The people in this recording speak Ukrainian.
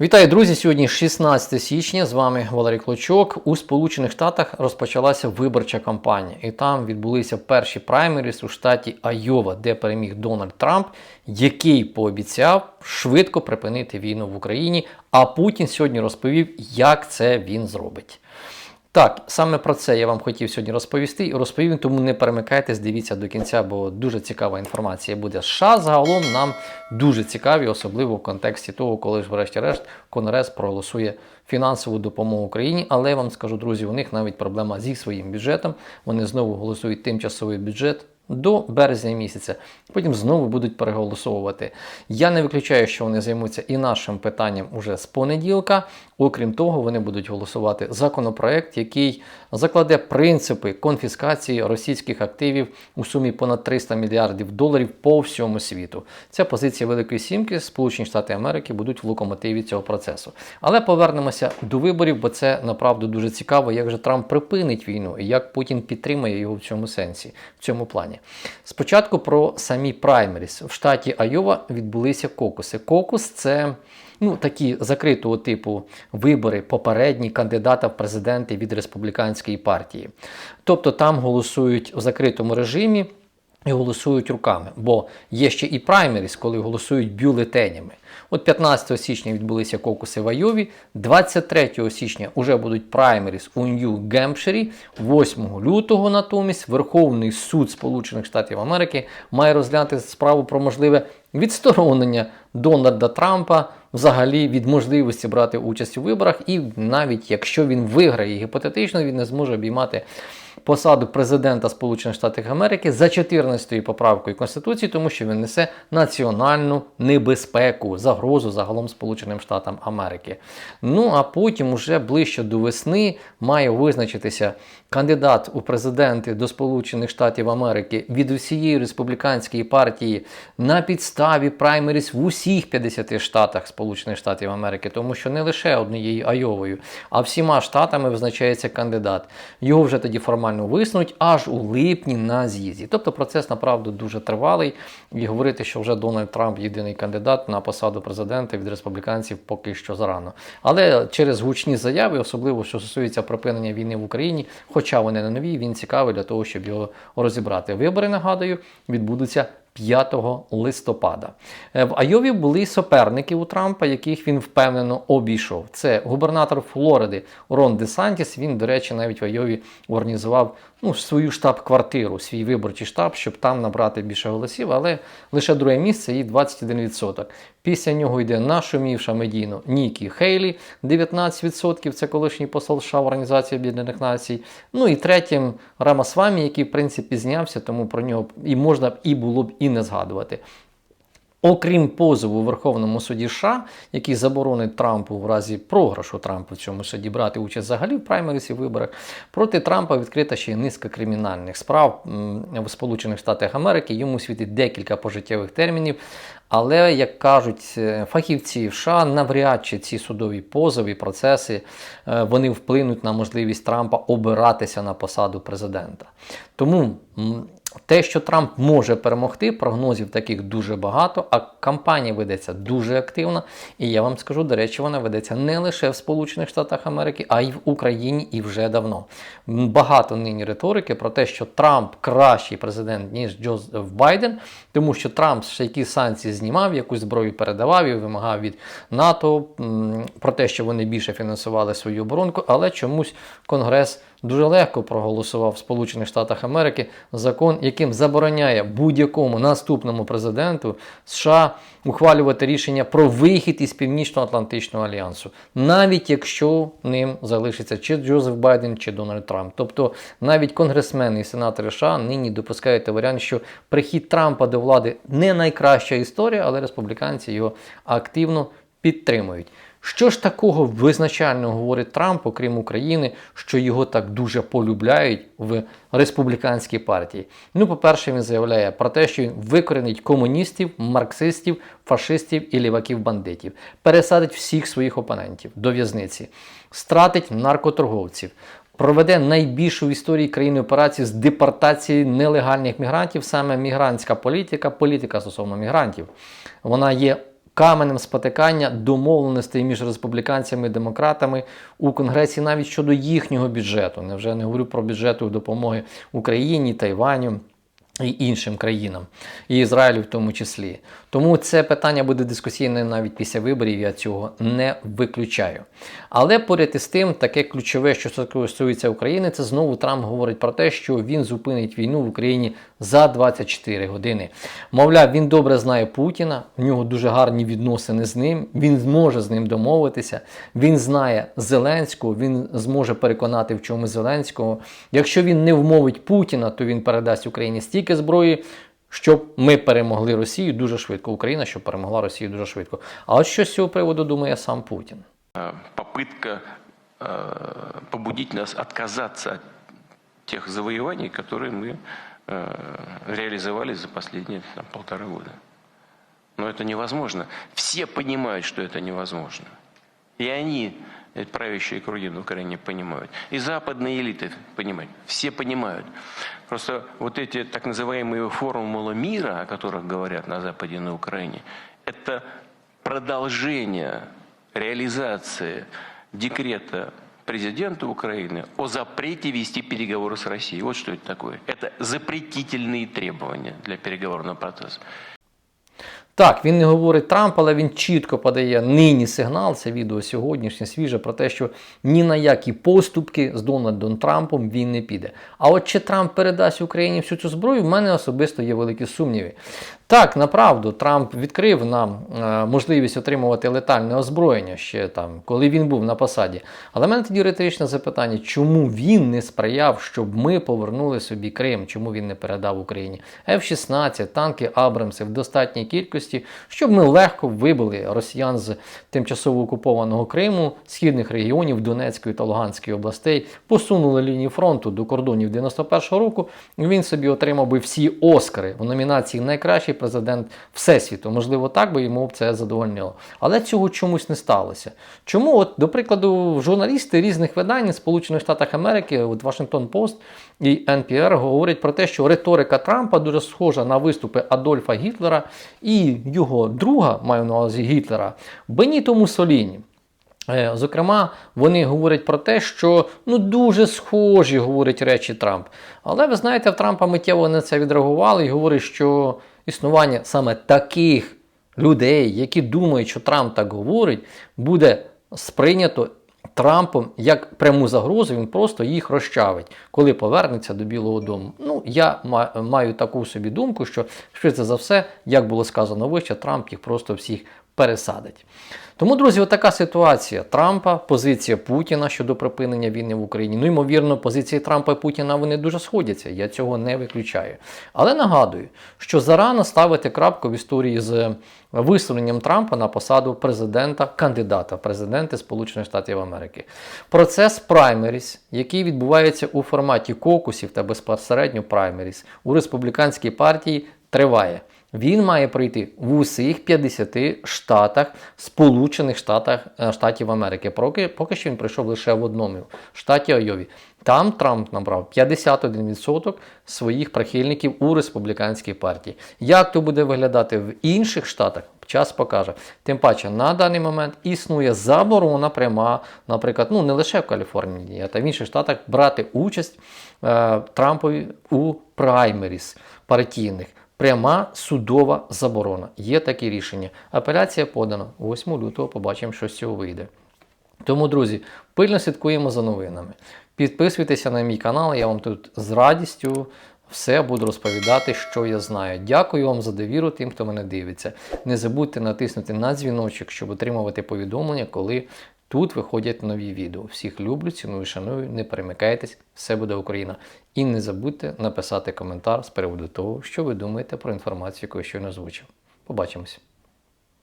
Вітаю, друзі! Сьогодні 16 січня. З вами Валерій Клочок. У Сполучених Штатах розпочалася виборча кампанія, і там відбулися перші праймеріс у штаті Айова, де переміг Дональд Трамп, який пообіцяв швидко припинити війну в Україні. А Путін сьогодні розповів, як це він зробить. Так, саме про це я вам хотів сьогодні розповісти і розповім, тому не перемикайтесь, дивіться до кінця, бо дуже цікава інформація буде. США загалом нам дуже цікаві, особливо в контексті того, коли ж, врешті-решт, Конгрес проголосує фінансову допомогу Україні. Але я вам скажу, друзі, у них навіть проблема зі своїм бюджетом. Вони знову голосують тимчасовий бюджет. До березня місяця, потім знову будуть переголосовувати. Я не виключаю, що вони займуться і нашим питанням уже з понеділка. Окрім того, вони будуть голосувати законопроект, який закладе принципи конфіскації російських активів у сумі понад 300 мільярдів доларів по всьому світу. Ця позиція Великої Сімки, Сполучені Штати Америки будуть в локомотиві цього процесу. Але повернемося до виборів, бо це направду дуже цікаво, як же Трамп припинить війну і як Путін підтримує його в цьому сенсі, в цьому плані. Спочатку про самі праймеріс. В штаті Айова відбулися кокуси. Кокус це ну, такі закритого типу вибори попередні кандидата в президенти від республіканської партії. Тобто там голосують в закритому режимі. І голосують руками, бо є ще і праймеріс, коли голосують бюлетенями. От 15 січня відбулися кокуси в Айові, 23 січня вже будуть праймеріс у Нью-Гемпширі, 8 лютого натомість Верховний суд Сполучених Штатів Америки має розглянути справу про можливе відсторонення Дональда Трампа взагалі від можливості брати участь у виборах, і навіть якщо він виграє гіпотетично, він не зможе обіймати посаду президента Сполучених Штатів Америки за 14 поправкою Конституції, тому що він несе національну небезпеку, загрозу загалом Сполученим Штатам Америки. Ну а потім, уже ближче до весни, має визначитися кандидат у президенти до Сполучених Штатів Америки від усієї республіканської партії на підставі праймеріс в усіх 50 штатах Сполучених Штатів Америки, тому що не лише однією Айовою, а всіма штатами визначається кандидат. Його вже тоді формально виснуть аж у липні на з'їзді. Тобто процес направду дуже тривалий. І говорити, що вже Дональд Трамп єдиний кандидат на посаду президента від республіканців поки що зарано. Але через гучні заяви, особливо що стосується припинення війни в Україні, хоча вони не нові, він цікавий для того, щоб його розібрати. Вибори, нагадую, відбудуться 5 листопада. Е, В Айові були суперники у Трампа, яких він впевнено обійшов. Це губернатор Флориди Рон Де Сантіс. Він, до речі, навіть в Айові організував ну, свою штаб-квартиру, свій виборчий штаб, щоб там набрати більше голосів, але лише друге місце і 21%. Після нього йде нашумівша медійно Нікі Хейлі, 19%. Це колишній посол США в Організації Об'єднаних Націй. Ну і третім Рамасвамі, який в принципі знявся, тому про нього і можна б і було б і не згадувати. Окрім позову у Верховному суді США, який заборонить Трампу в разі програшу Трампу в цьому суді брати участь взагалі в праймерісі виборах, проти Трампа відкрита ще й низка кримінальних справ в Сполучених Штатах Америки. Йому світить декілька пожиттєвих термінів. Але, як кажуть е, фахівці США, навряд чи ці судові позови, процеси е, вони вплинуть на можливість Трампа обиратися на посаду президента. Тому те, що Трамп може перемогти, прогнозів таких дуже багато, а кампанія ведеться дуже активно. І я вам скажу, до речі, вона ведеться не лише в Сполучених Штатах Америки, а й в Україні і вже давно. Багато нині риторики про те, що Трамп кращий президент, ніж Джозеф Байден, тому що Трамп ще якісь санкції знімав, якусь зброю передавав і вимагав від НАТО про те, що вони більше фінансували свою оборонку, але чомусь Конгрес дуже легко проголосував в Сполучених Штатах Америки закон, яким забороняє будь-якому наступному президенту США ухвалювати рішення про вихід із Північно-Атлантичного альянсу, навіть якщо ним залишиться чи Джозеф Байден, чи Дональд Трамп. Тобто навіть конгресмени і сенатори США нині допускають варіант, що прихід Трампа до влади не найкраща історія, але республіканці його активно підтримують. Що ж такого визначального говорить Трамп, окрім України, що його так дуже полюбляють в республіканській партії? Ну, по-перше, він заявляє про те, що він викоренить комуністів, марксистів, фашистів і ліваків-бандитів, пересадить всіх своїх опонентів до в'язниці, стратить наркоторговців. Проведе найбільшу в історії країни операцію з депортації нелегальних мігрантів, саме мігрантська політика, політика стосовно мігрантів. Вона є каменем спотикання домовленостей між республіканцями і демократами у Конгресі навіть щодо їхнього бюджету. Невже не говорю про бюджету допомоги Україні, Тайваню і іншим країнам, і Ізраїлю в тому числі. Тому це питання буде дискусійне навіть після виборів, я цього не виключаю. Але поряд із тим, таке ключове, що стосується України, це знову Трамп говорить про те, що він зупинить війну в Україні за 24 години. Мовляв, він добре знає Путіна, в нього дуже гарні відносини з ним, він зможе з ним домовитися, він знає Зеленського, він зможе переконати в чому Зеленського. Якщо він не вмовить Путіна, то він передасть Україні стільки зброї, щоб ми перемогли Росію дуже швидко. Україна, щоб перемогла Росію дуже швидко. А от що з цього приводу думає сам Путін? э, попытка э, побудить нас отказаться от тех завоеваний, которые мы э, реализовали за последние там, полтора года. Но это невозможно. Все понимают, что это невозможно. И они, э, правящие круги Украине, понимают. И западные элиты понимают. Все понимают. Просто вот эти так называемые формулы мира, о которых говорят на Западе и на Украине, это продолжение реализации декрета президента Украины о запрете вести переговоры с Россией. Вот что это такое. Это запретительные требования для переговорного процесса. Так, він не говорить Трамп, але він чітко подає нині сигнал, це відео сьогоднішнє, свіже, про те, що ні на які поступки з Дональдом Трампом він не піде. А от чи Трамп передасть Україні всю цю зброю, в мене особисто є великі сумніви. Так, направду, Трамп відкрив нам е, можливість отримувати летальне озброєння ще там, коли він був на посаді. Але в мене тоді риторичне запитання, чому він не сприяв, щоб ми повернули собі Крим, чому він не передав Україні F-16, танки Абрамси в достатній кількості, щоб ми легко вибили росіян з тимчасово окупованого Криму, східних регіонів Донецької та Луганської областей, посунули лінії фронту до кордонів 91-го року. Він собі отримав би всі Оскари в номінації Найкращий президент Всесвіту. Можливо, так би йому це задовольнило. Але цього чомусь не сталося. Чому, от, до прикладу, журналісти різних видань Сполучених Штатах Америки, от Washington Post і NPR говорять про те, що риторика Трампа дуже схожа на виступи Адольфа Гітлера і його друга, маю на увазі Гітлера, Беніто Муссоліні. Е, Зокрема, вони говорять про те, що ну дуже схожі говорять речі Трамп. Але ви знаєте, в Трампа миттєво на це відреагували і говорять, що існування саме таких людей, які думають, що Трамп так говорить, буде сприйнято Трампом як пряму загрозу, він просто їх розчавить, коли повернеться до Білого Дому. Ну, я ма- маю таку собі думку, що швидше за все, як було сказано вище, Трамп їх просто всіх пересадить. Тому, друзі, отака ситуація Трампа, позиція Путіна щодо припинення війни в Україні. Ну, ймовірно, позиції Трампа і Путіна вони дуже сходяться. Я цього не виключаю. Але нагадую, що зарано ставити крапку в історії з висуненням Трампа на посаду президента, кандидата в президенти Сполучених Штатів Америки. Процес праймеріс, який відбувається у форматі кокусів та безпосередньо праймеріс у республіканській партії, триває. Він має пройти в усіх 50 штатах Сполучених Штатах, е, Штатів Америки. Поки, поки що він пройшов лише в одному штаті Айові. Там Трамп набрав 51% своїх прихильників у республіканській партії. Як то буде виглядати в інших штатах? Час покаже. Тим паче на даний момент існує заборона пряма, наприклад, ну не лише в Каліфорнії, а в інших штатах брати участь е, Трампові у праймеріс партійних. Пряма судова заборона. Є такі рішення. Апеляція подана 8 лютого. Побачимо, що з цього вийде. Тому, друзі, пильно слідкуємо за новинами. Підписуйтеся на мій канал, я вам тут з радістю все буду розповідати, що я знаю. Дякую вам за довіру тим, хто мене дивиться. Не забудьте натиснути на дзвіночок, щоб отримувати повідомлення, коли тут виходять нові відео. Всіх люблю, ціную, шаную, не перемикайтесь, все буде Україна. І не забудьте написати коментар з приводу того, що ви думаєте про інформацію, яку я щойно озвучив. Побачимось!